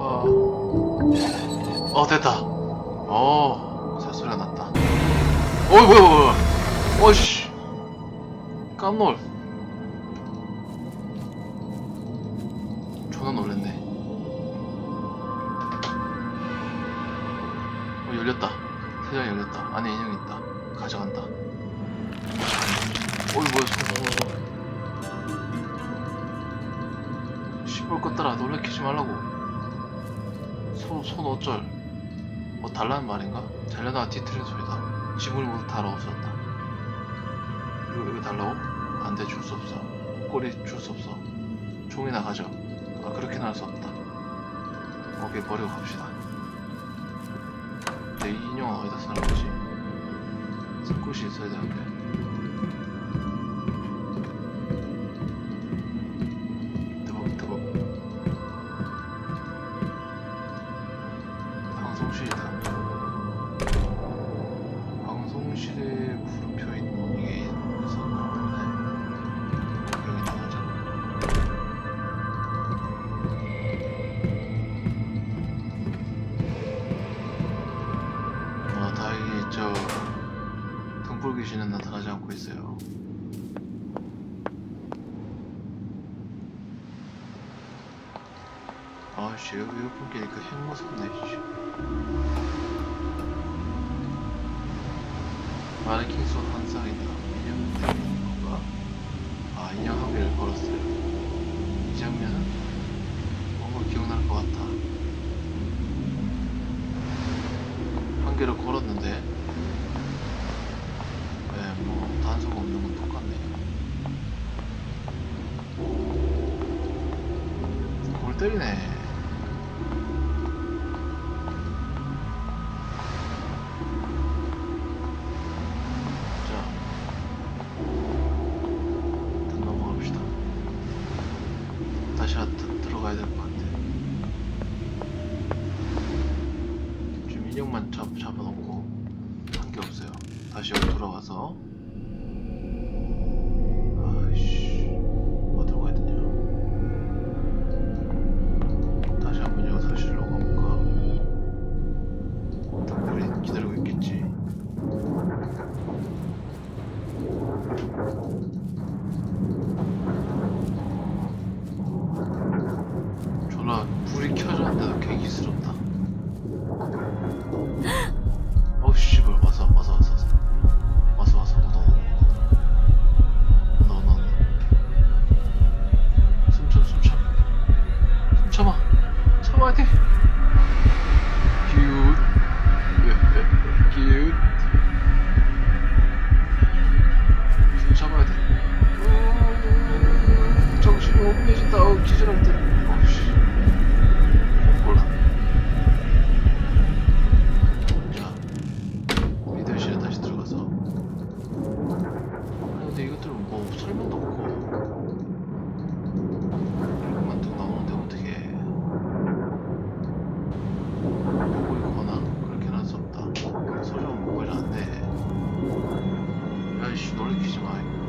어, 어 됐다. 어, 새소리가 났다. 어이 뭐야 뭐야. 어이씨. 깜놀. 시벌 것들아 놀래키지 말라고. 손, 손 어쩔. 뭐 달라는 말인가? 잘려다가 뒤틀린 소리다. 지문이 모두 달아 없었다. 이거, 이거 달라고? 안 돼, 줄 수 없어. 꼬리 줄 수 없어. 종이나 가져. 아, 그렇게는 할 수 없다. 오케이, 버리고 갑시다. 이 인형은 어디다 쓰는 거지? 쓸 곳이 있어야 되는데. 出去。 아씨 여기 이렇게 끼니까 핵 무섭네 씨. 마네킹 손한 쌍이다 인형 때문인 건가? 아 인형 한 개를 걸었어요 이 장면은 뭔가 기억날 것 같아 한 개를 걸었는데 네 뭐 단서가 없는 건 똑같네 골 때리네 없어 야이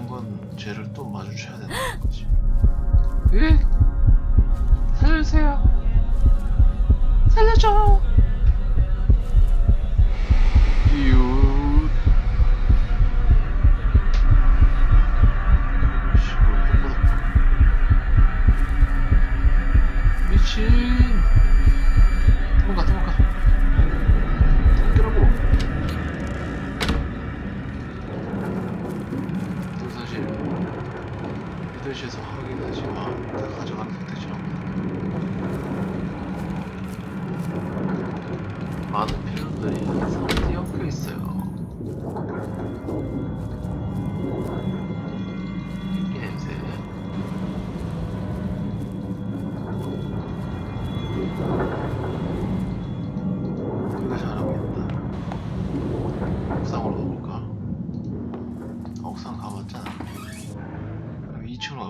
한건 쟤를 또 마주쳐야 된다는 거지. 예? 반드시 확인하지 마음이다 가져간다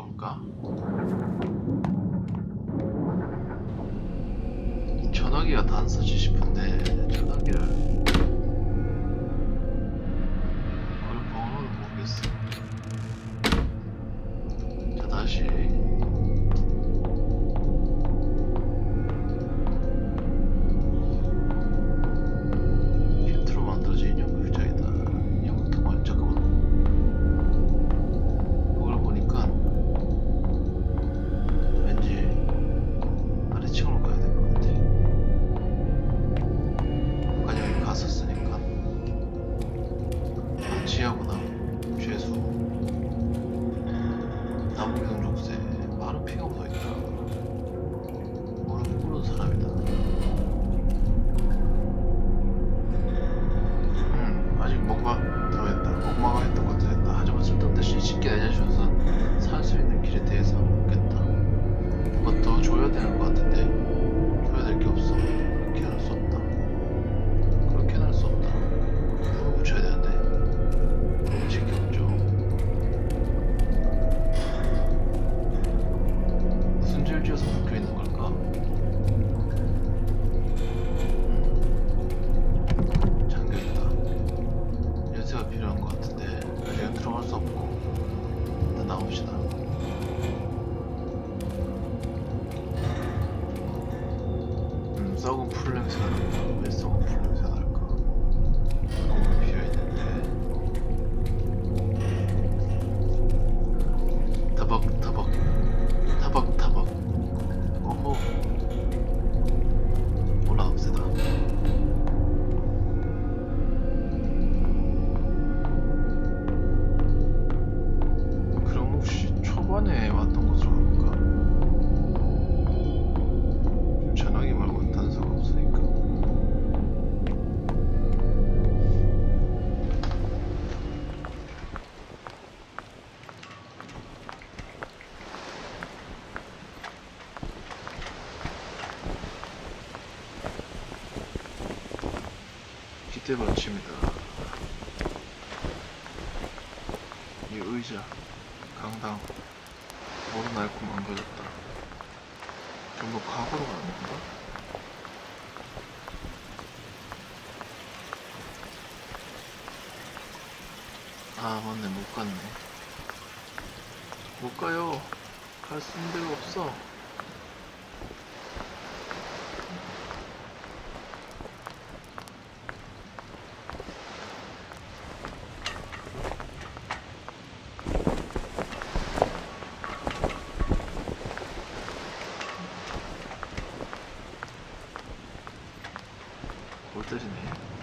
가볼까? 전화기가 다 안 써지 싶은데 전화기를 썩은 풀 냄새가 난다. 왜 썩은 풀 냄새? 절대 멋집니다. 이 의자, 강당, 머리 낡고 망가졌다. 전부 과거로 가는 건가? 아, 맞네, 못 갔네. 못 가요. 갈 수 있는 데가 없어. 못 드시네.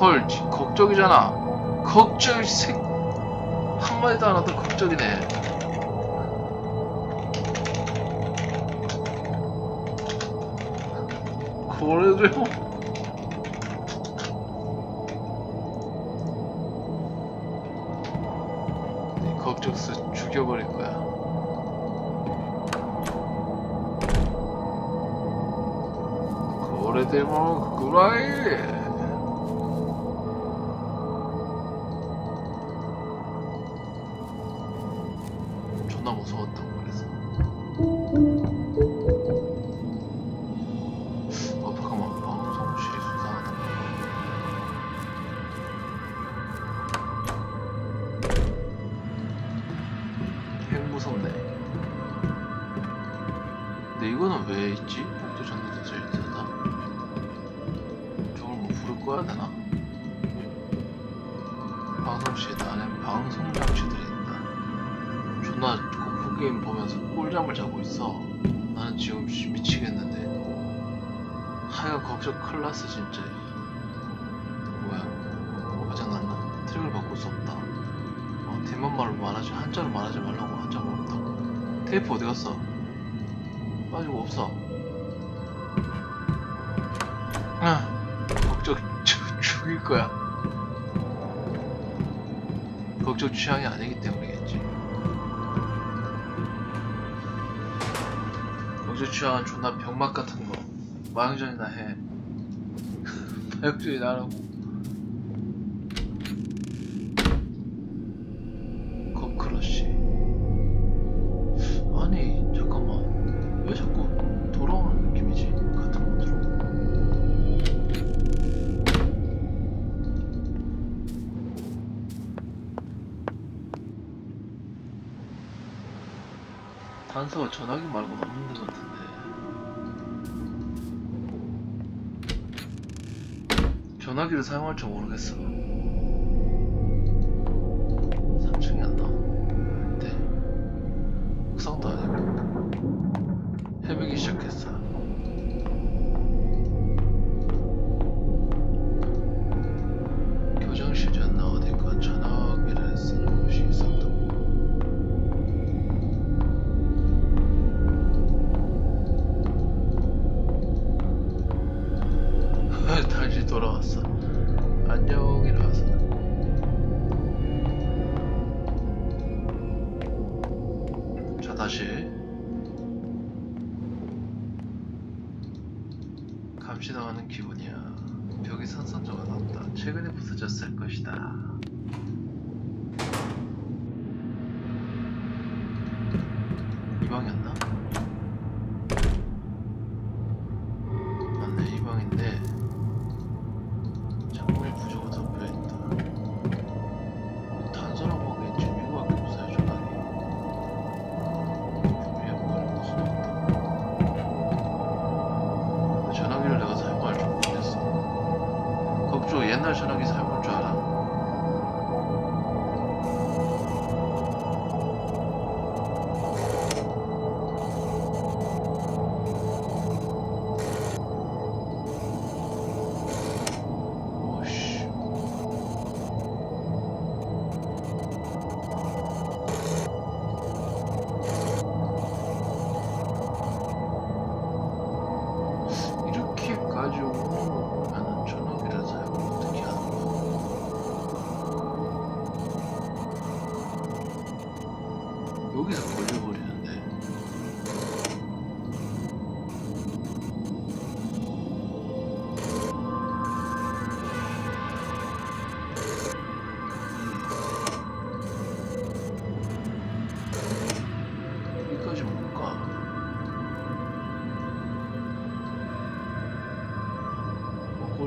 헐 걱정이잖아. 걱정 새 한마디도 안 하던 걱정이네. 고래를 뭐. 네, 걱정스 죽여버릴 거야. 그래도 뭐. 그라이 꿀잠을 자고 있어. 나는 지금 미치겠는데. 하여간 걱정 났어 진짜. 뭐야? 고장났나? 트랙을 바꿀 수 없다. 어, 대만 말로 말하지 한자로 말하지 말라고 한자 모른다고. 테이프 어디 갔어? 빠지고 없어. 아 걱정 죽- 죽일 거야. 걱정 취향이 아니기 때문이 걱정 취향은 존나 병맛 같은 거. 마영전이나 해. 마영전이나 하라고. 컵크러쉬. 아니 잠깐만. 왜 자꾸 돌아오는 느낌이지? 같은 곳으로 단서가 전화기 말고는 없는 것 같은데 전화기를 사용할 줄 모르겠어 다시 감시당하는 기분이야. 벽에 산산조가 났다. 최근에 부서졌을 것이다. 걱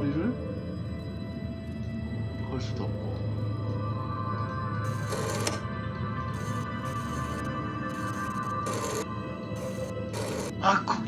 목걸이를 걸 수도 없고. 아걱